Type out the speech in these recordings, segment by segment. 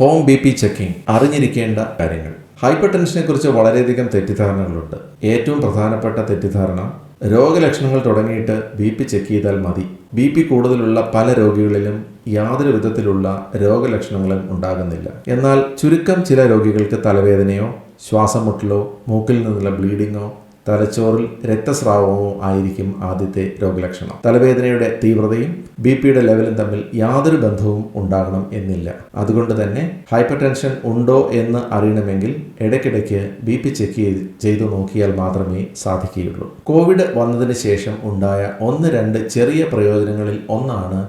Home B P checking അറിഞ്ഞിരിക്കേണ്ട കാര്യങ്ങൾ. Hyper ടെൻഷനെ കുറിച്ച് വളരെയധികം തെറ്റിദ്ധാരണകളുണ്ട്. ഏറ്റവും പ്രധാനപ്പെട്ട തെറ്റിദ്ധാരണ രോഗലക്ഷണങ്ങൾ തുടങ്ങിയിട്ട് ബി പി ചെക്ക് ചെയ്താൽ മതി. ബി പി കൂടുതലുള്ള പല രോഗികളിലും യാതൊരു വിധത്തിലുള്ള രോഗലക്ഷണങ്ങളും ഉണ്ടാകുന്നില്ല. എന്നാൽ ചുരുക്കം ചില രോഗികൾക്ക് തലവേദനയോ ശ്വാസം മുട്ടലോ മൂക്കിൽ നിന്നുള്ള ബ്ലീഡിങ്ങോ തലച്ചോറിൽ രക്തസ്രാവമോ ആയിരിക്കും ആദ്യത്തെ രോഗലക്ഷണം. തലവേദനയുടെ തീവ്രതയും ബി പിയുടെ ലെവലും തമ്മിൽ യാതൊരു ബന്ധവും ഉണ്ടാകണം എന്നില്ല. അതുകൊണ്ട് തന്നെ ഹൈപ്പർ ടെൻഷൻ ഉണ്ടോ എന്ന് അറിയണമെങ്കിൽ ഇടയ്ക്കിടയ്ക്ക് ബി പി ചെക്ക് ചെയ്തു നോക്കിയാൽ മാത്രമേ സാധിക്കുകയുള്ളൂ. കോവിഡ് വന്നതിന് ശേഷം ഉണ്ടായ ഒന്ന് രണ്ട് ചെറിയ പ്രയോജനങ്ങളിൽ ഒന്നാണ്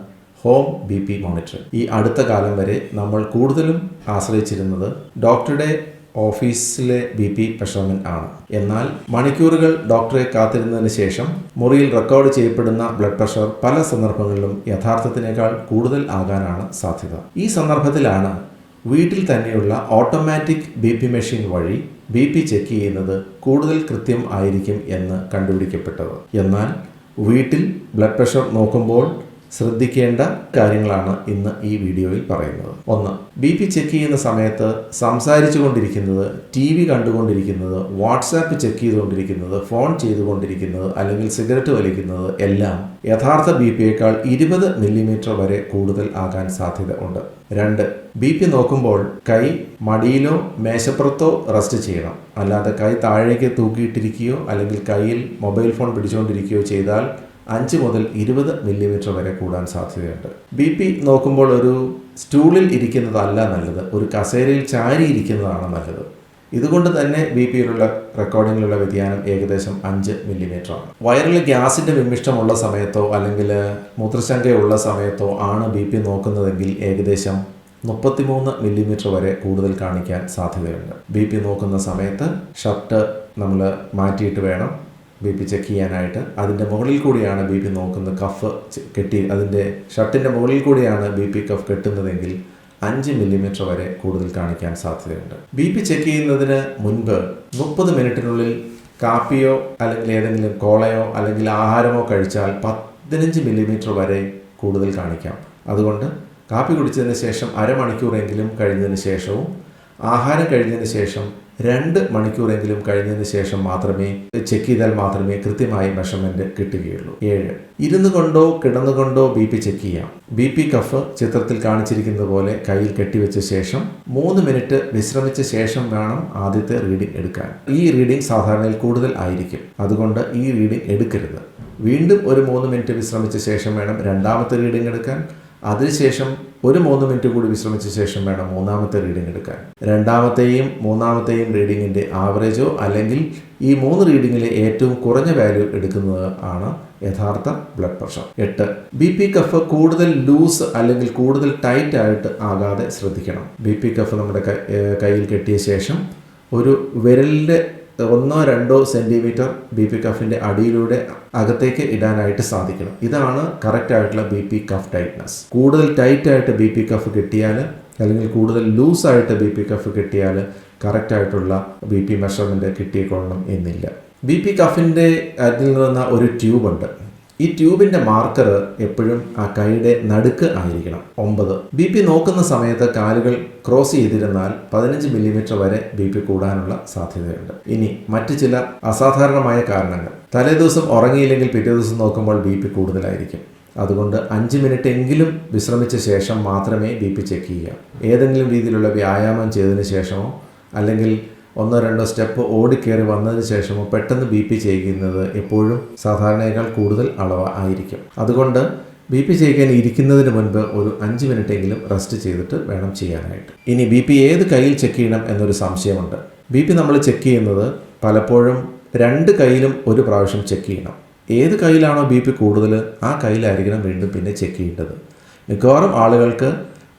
ഹോം ബി പി മോണിറ്റർ. ഈ അടുത്ത കാലം വരെ നമ്മൾ കൂടുതലും ആശ്രയിച്ചിരുന്നത് ഡോക്ടറുടെ ഓഫീസിലെ ബി പി മെഷർമെന്റ് ആണ്. എന്നാൽ മണിക്കൂറുകൾ ഡോക്ടറെ കാത്തിരുന്നതിന് ശേഷം മുറിയിൽ റെക്കോർഡ് ചെയ്യപ്പെടുന്ന ബ്ലഡ് പ്രഷർ പല സന്ദർഭങ്ങളിലും യഥാർത്ഥത്തിനേക്കാൾ കൂടുതൽ ആകാനാണ് സാധ്യത. ഈ സന്ദർഭത്തിലാണ് വീട്ടിൽ തന്നെയുള്ള ഓട്ടോമാറ്റിക് ബി പി മെഷീൻ വഴി ബി പി ചെക്ക് ചെയ്യുന്നത് കൂടുതൽ കൃത്യം ആയിരിക്കും എന്ന് കണ്ടുപിടിക്കപ്പെട്ടത്. എന്നാൽ വീട്ടിൽ ബ്ലഡ് പ്രഷർ നോക്കുമ്പോൾ ശ്രദ്ധിക്കേണ്ട കാര്യങ്ങളാണ് ഇന്ന് ഈ വീഡിയോയിൽ പറയുന്നത്. ഒന്ന് ബി പി ചെക്ക് ചെയ്യുന്ന സമയത്ത് സംസാരിച്ചു കൊണ്ടിരിക്കുന്നത് ടി വി കണ്ടുകൊണ്ടിരിക്കുന്നത് വാട്സാപ്പ് ചെക്ക് ചെയ്തുകൊണ്ടിരിക്കുന്നത് ഫോൺ ചെയ്തുകൊണ്ടിരിക്കുന്നത് അല്ലെങ്കിൽ സിഗരറ്റ് വലിക്കുന്നത് എല്ലാം യഥാർത്ഥ ബി പിയേക്കാൾ ഇരുപത് മില്ലിമീറ്റർ വരെ കൂടുതൽ ആകാൻ സാധ്യത ഉണ്ട്. രണ്ട് ബി പി നോക്കുമ്പോൾ കൈ മടിയിലോ മേശപ്പുറത്തോ റെസ്റ്റ് ചെയ്യണം. അല്ലാതെ കൈ താഴേക്ക് തൂക്കിയിട്ടിരിക്കുകയോ അല്ലെങ്കിൽ കയ്യിൽ മൊബൈൽ ഫോൺ പിടിച്ചുകൊണ്ടിരിക്കുകയോ ചെയ്താൽ അഞ്ച് മുതൽ ഇരുപത് മില്ലിമീറ്റർ വരെ കൂടാൻ സാധ്യതയുണ്ട്. ബി പി നോക്കുമ്പോൾ ഒരു സ്റ്റൂളിൽ ഇരിക്കുന്നതല്ല നല്ലത് ഒരു കസേരയിൽ ചാരി ഇരിക്കുന്നതാണ് നല്ലത്. ഇതുകൊണ്ട് തന്നെ ബി പിയിലുള്ള റെക്കോർഡിങ്ങിലുള്ള വ്യതിയാനം ഏകദേശം അഞ്ച് മില്ലിമീറ്റർ ആണ്. വയറിൽ ഗ്യാസിന്റെ വിമിഷ്ടമുള്ള സമയത്തോ അല്ലെങ്കിൽ മൂത്രശങ്കയുള്ള സമയത്തോ ആണ് ബി പി നോക്കുന്നതെങ്കിൽ ഏകദേശം മുപ്പത്തിമൂന്ന് മില്ലിമീറ്റർ വരെ കൂടുതൽ കാണിക്കാൻ സാധ്യതയുണ്ട്. ബി പി നോക്കുന്ന സമയത്ത് ഷർട്ട് നമ്മൾ മാറ്റിയിട്ട് വേണം. ബി പി ചെക്ക് ചെയ്യാനായിട്ട്. അതിന്റെ മുകളിൽ കൂടിയാണ് ബി പി നോക്കുന്നത് കഫ് കെട്ടി അതിന്റെ ഷർട്ടിന്റെ മുകളിൽ കൂടിയാണ് ബി പി കഫ് കെട്ടുന്നതെങ്കിൽ അഞ്ച് മില്ലിമീറ്റർ വരെ കൂടുതൽ കാണിക്കാൻ സാധ്യതയുണ്ട്. ബി പി ചെക്ക് ചെയ്യുന്നതിന് മുൻപ് മുപ്പത് മിനിറ്റിനുള്ളിൽ കാപ്പിയോ അല്ലെങ്കിൽ ഏതെങ്കിലും കോളയോ അല്ലെങ്കിൽ ആഹാരമോ കഴിച്ചാൽ പതിനഞ്ച് മില്ലിമീറ്റർ വരെ കൂടുതൽ കാണിക്കാം. അതുകൊണ്ട് കാപ്പി കുടിച്ചതിന് ശേഷം അരമണിക്കൂറെങ്കിലും കഴിഞ്ഞതിന് ശേഷവും ആഹാരം കഴിഞ്ഞതിന് ശേഷം രണ്ട് മണിക്കൂറെങ്കിലും കഴിഞ്ഞതിന് ശേഷം മാത്രമേ ചെക്ക് ചെയ്താൽ മാത്രമേ കൃത്യമായി മെഷർമെന്റ് കിട്ടുകയുള്ളൂ. ഏഴ്. ഇരുന്നു കൊണ്ടോ കിടന്നുകൊണ്ടോ ബി പി ചെക്ക് ചെയ്യാം. ബി പി കഫ് ചിത്രത്തിൽ കാണിച്ചിരിക്കുന്നത് പോലെ കയ്യിൽ കെട്ടിവെച്ച ശേഷം മൂന്ന് മിനിറ്റ് വിശ്രമിച്ച ശേഷം വേണം ആദ്യത്തെ റീഡിംഗ് എടുക്കാൻ. ഈ റീഡിംഗ് സാധാരണയിൽ കൂടുതൽ ആയിരിക്കും. അതുകൊണ്ട് ഈ റീഡിംഗ് എടുക്കരുത്. വീണ്ടും ഒരു മൂന്ന് മിനിറ്റ് വിശ്രമിച്ച ശേഷം വേണം രണ്ടാമത്തെ റീഡിംഗ് എടുക്കാൻ. അതിനുശേഷം ഒരു മൂന്ന് മിനിറ്റ് കൂടി വിശ്രമിച്ച ശേഷം വേണം മൂന്നാമത്തെ റീഡിംഗ് എടുക്കാൻ. രണ്ടാമത്തെയും മൂന്നാമത്തെയും റീഡിങ്ങിന്റെ ആവറേജോ അല്ലെങ്കിൽ ഈ മൂന്ന് റീഡിങ്ങിലെ ഏറ്റവും കുറഞ്ഞ വാല്യൂ എടുക്കുന്നത് ആണ് യഥാർത്ഥ ബ്ലഡ് പ്രഷർ എട്ട്. ബി പി കഫ് കൂടുതൽ ലൂസ് അല്ലെങ്കിൽ കൂടുതൽ ടൈറ്റ് ആയിട്ട് ആകാതെ ശ്രദ്ധിക്കണം. ബി പി കഫ് നമ്മുടെ കയ്യിൽ കെട്ടിയ ശേഷം ഒരു വിരലിന്റെ ഒന്നോ രണ്ടോ സെന്റിമീറ്റർ ബി പി കഫിന്റെ അടിയിലൂടെ അകത്തേക്ക് ഇടാനായിട്ട് സാധിക്കണം. ഇതാണ് കറക്റ്റ് ആയിട്ടുള്ള ബി പി കഫ് ടൈറ്റ്നസ് കൂടുതൽ ടൈറ്റ് ആയിട്ട് ബി പി കഫ് കിട്ടിയാൽ അല്ലെങ്കിൽ കൂടുതൽ ലൂസായിട്ട് ബി പി കഫ് കിട്ടിയാൽ കറക്റ്റ് ആയിട്ടുള്ള ബി പി മെഷർമെന്റ് കിട്ടിക്കൊള്ളണം എന്നില്ല. ബി പി കഫിന്റെ അതിൽ നിന്ന് ഒരു ട്യൂബ് ഉണ്ട്. ഈ ട്യൂബിന്റെ മാർക്കർ എപ്പോഴും ആ കൈയുടെ നടുക്ക് ആയിരിക്കണം. ഒമ്പത്. ബി പി നോക്കുന്ന സമയത്ത് കാലുകൾ ക്രോസ് ചെയ്തിരുന്നാൽ പതിനഞ്ച് മില്ലിമീറ്റർ വരെ ബി പി കൂടാനുള്ള സാധ്യതയുണ്ട്. ഇനി മറ്റു ചില അസാധാരണമായ കാരണങ്ങൾ. തലേദിവസം ഉറങ്ങിയില്ലെങ്കിൽ പിറ്റേ ദിവസം നോക്കുമ്പോൾ ബി പി കൂടുതലായിരിക്കും. അതുകൊണ്ട് അഞ്ച് മിനിറ്റ് എങ്കിലും വിശ്രമിച്ച ശേഷം മാത്രമേ ബി പി ചെക്ക് ചെയ്യുക. ഏതെങ്കിലും രീതിയിലുള്ള വ്യായാമം ചെയ്തതിന് ശേഷമോ അല്ലെങ്കിൽ ഒന്നോ രണ്ടോ സ്റ്റെപ്പ് ഓടിക്കേറി വന്നതിന് ശേഷമോ പെട്ടെന്ന് ബി പി ചെയ്യുന്നത് എപ്പോഴും സാധാരണയേക്കാൾ കൂടുതൽ അളവ് ആയിരിക്കും. അതുകൊണ്ട് ബി പി ചെയ്യിക്കാൻ ഇരിക്കുന്നതിന് മുൻപ് ഒരു അഞ്ച് മിനിറ്റ് എങ്കിലും റെസ്റ്റ് ചെയ്തിട്ട് വേണം ചെയ്യാനായിട്ട്. ഇനി ബി പി ഏത് കയ്യിൽ ചെക്ക് ചെയ്യണം എന്നൊരു സംശയമുണ്ട്. ബി പി നമ്മൾ ചെക്ക് ചെയ്യുന്നത് പലപ്പോഴും രണ്ട് കയ്യിലും ഒരു പ്രാവശ്യം ചെക്ക് ചെയ്യണം. ഏത് കയ്യിലാണോ ബി പി കൂടുതൽ ആ കയ്യിലായിരിക്കണം വീണ്ടും പിന്നെ ചെക്ക് ചെയ്യേണ്ടത്. മിക്കവാറും ആളുകൾക്ക്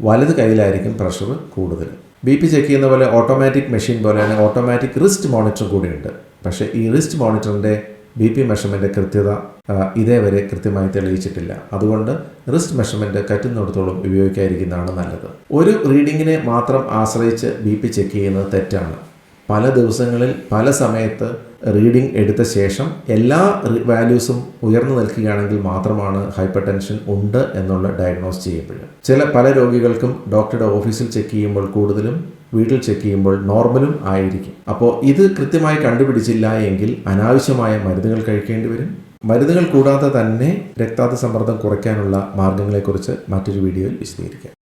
വലത് കയ്യിലായിരിക്കും പ്രഷർ കൂടുതൽ. ബി പി ചെക്ക് ചെയ്യുന്ന പോലെ ഓട്ടോമാറ്റിക് മെഷീൻ പോലെ തന്നെ ഓട്ടോമാറ്റിക് റിസ്റ്റ് മോണിറ്റർ കൂടിയുണ്ട്. പക്ഷേ ഈ റിസ്റ്റ് മോണിറ്ററിന്റെ ബി പി മെഷർമെന്റ് കൃത്യത ഇതേവരെ കൃത്യമായി തെളിയിച്ചിട്ടില്ല. അതുകൊണ്ട് റിസ്റ്റ് മെഷർമെന്റ് കറ്റുന്നിടത്തോളം ഉപയോഗിക്കാതിരിക്കുന്നതാണ് നല്ലത്. ഒരു റീഡിങ്ങിനെ മാത്രം ആശ്രയിച്ച് ബി പി ചെക്ക് ചെയ്യുന്നത് തെറ്റാണ്. പല ദിവസങ്ങളിൽ പല സമയത്ത് റീഡിംഗ് എടുത്ത ശേഷം എല്ലാ വാല്യൂസും ഉയർന്നു നിൽക്കുകയാണെങ്കിൽ മാത്രമാണ് ഹൈപ്പർ ടെൻഷൻ ഉണ്ട് എന്നുള്ള ഡയഗ്നോസ് ചെയ്യപ്പെടുക ചില പല രോഗികൾക്കും ഡോക്ടറുടെ ഓഫീസിൽ ചെക്ക് ചെയ്യുമ്പോൾ കൂടുതലും വീട്ടിൽ ചെക്ക് ചെയ്യുമ്പോൾ നോർമലും ആയിരിക്കും. അപ്പോൾ ഇത് കൃത്യമായി കണ്ടുപിടിച്ചില്ല എങ്കിൽ അനാവശ്യമായ മരുന്നുകൾ കഴിക്കേണ്ടി വരും. മരുന്നുകൾ കൂടാതെ തന്നെ രക്താത സമ്മർദ്ദം കുറയ്ക്കാനുള്ള മാർഗങ്ങളെക്കുറിച്ച് മറ്റൊരു വീഡിയോയിൽ വിശദീകരിക്കാം.